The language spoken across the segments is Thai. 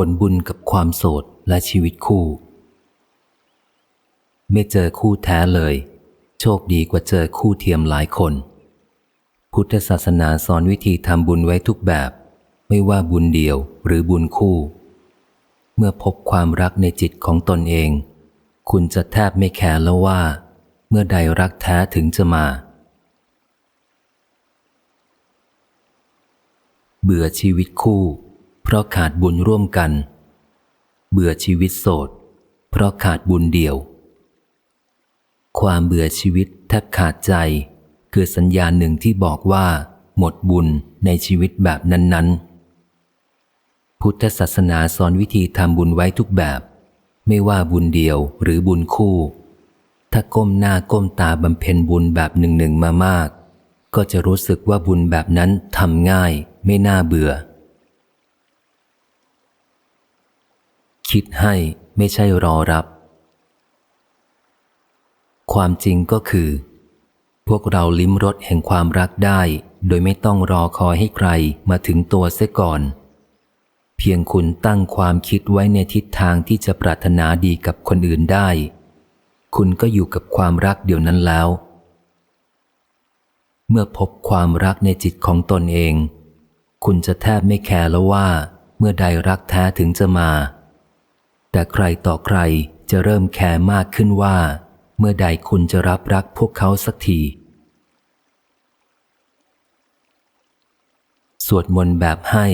ผลบุญกับความโสดและชีวิตคู่ ไม่เจอคู่แท้เลย โชคดีกว่าเจอคู่เทียมหลายคน พุทธศาสนาสอนวิธีทำบุญไว้ทุกแบบ ไม่ว่าบุญเดียวหรือบุญคู่ เมื่อพบความรักในจิตของตนเอง คุณจะแทบไม่แคร์แล้วว่า เมื่อใดรักแท้ถึงจะมาเบื่อชีวิตคู่ เพราะขาดบุญร่วมกัน เบื่อชีวิตโสด เพราะขาดบุญเดียว ความเบื่อชีวิตแทบขาดใจ คือสัญญาณหนึ่งที่บอกว่า หมดบุญในชีวิตแบบนั้น ๆ พุทธศาสนาสอนวิธีทำบุญไว้ทุกแบบ ไม่ว่าบุญเดียวหรือบุญคู่ ถ้าก้มหน้าก้มตาบำเพ็ญบุญแบบหนึ่งๆมามาก ก็จะรู้สึกว่าบุญแบบนั้นทำง่าย ไม่น่าเบื่อ คิดให้ไม่ใช่รอรับ ความจริงก็คือ พวกเราลิ้มรสแห่งความรักได้ โดยไม่ต้องรอคอยให้ใครมาถึงตัวเสียก่อน เพียงคุณตั้งความคิดไว้ในทิศทางที่จะปรารถนาดีกับคนอื่นได้ คุณก็อยู่กับความรักเดี๋ยวนั้นแล้ว เมื่อพบความรักในจิตของตนเอง คุณจะแทบไม่แคร์แล้วว่า เมื่อใดรักแท้ถึงจะมา แต่ใครต่อใครจะเริ่มแคร์มากขึ้นว่า เมื่อใดคุณจะรับรักพวกเขาสักที สวดมนต์แบบให้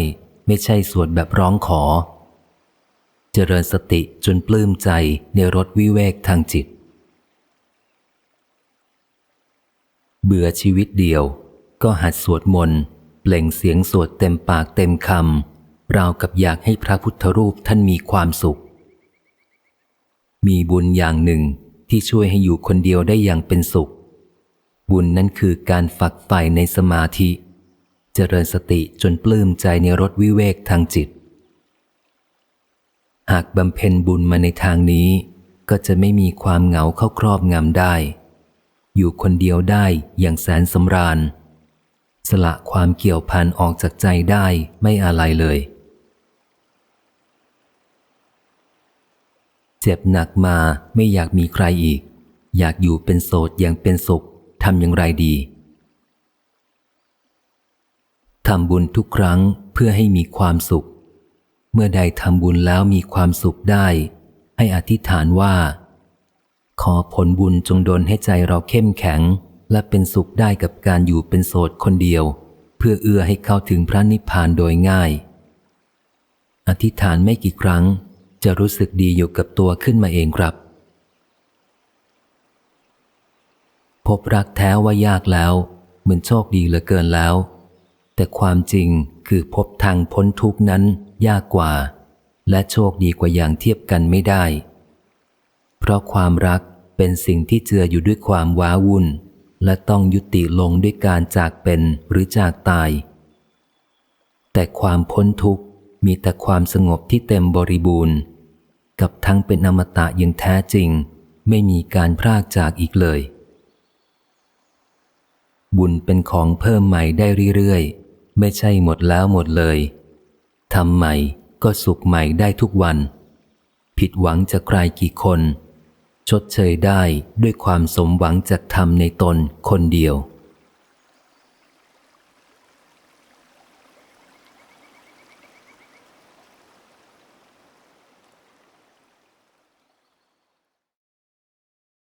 ไม่ใช่สวดแบบร้องขอ เจริญสติจนปลื้มใจในรถวิเวกทางจิต เบื่อชีวิตเดียว ก็หัดสวดมนต์เปล่งเสียงสวดเต็มปากเต็มคำราวกับอยากให้พระพุทธรูปท่านมีความสุข มีบุญอย่างหนึ่งที่ช่วยให้อยู่คนเดียวได้อย่างเป็นสุข บุญนั้นคือการฝักใฝ่ในสมาธิ เจริญสติจนปลื้มใจในรถวิเวกทางจิต หากบำเพ็ญบุญมาในทางนี้ ก็จะไม่มีความเหงาเข้าครอบงำได้ อยู่คนเดียวได้อย่างแสนสำราญ สละความเกี่ยวพันออกจากใจได้ไม่อะไรเลย เจ็บหนักมาไม่อยากมีใครอีก อยากอยู่เป็นโสดอย่างเป็นสุขทำอย่างไรดีทำบุญทุกครั้งเพื่อให้มีความสุข เมื่อใดทำบุญแล้วมีความสุขได้ ให้อธิษฐานว่า ขอผลบุญจงดลให้ใจเราเข้มแข็ง และเป็นสุขได้กับการอยู่เป็นโสดคนเดียว เพื่อเอื้อให้เข้าถึงพระนิพพานโดยง่าย อธิษฐานไม่กี่ครั้ง จะรู้สึกดีอยู่กับตัวขึ้นมาเองครับ พบรักแท้ว่ายากแล้วเหมือนโชคดีเหลือเกินแล้ว แต่ความจริงคือพบทางพ้นทุกนั้นยากกว่า และโชคดีกว่าอย่างเทียบกันไม่ได้ เพราะความรักเป็นสิ่งที่เจืออยู่ด้วยความว้าวุ่น และต้องยุติลงด้วยการจากเป็นหรือจากตาย แต่ความพ้นทุกข์มีแต่ความสงบที่เต็มบริบูรณ์ กับทั้งเป็นอมตะอย่างแท้จริง ไม่มีการพรากจากอีกเลย บุญเป็นของเพิ่มใหม่ได้เรื่อยๆ ไม่ใช่หมดแล้วหมดเลยทำใหม่ก็สุขใหม่ได้ทุกวัน ผิดหวังจะใครกี่คน ชดเชยได้ด้วยความสมหวังจากธรรมในตนคนเดียว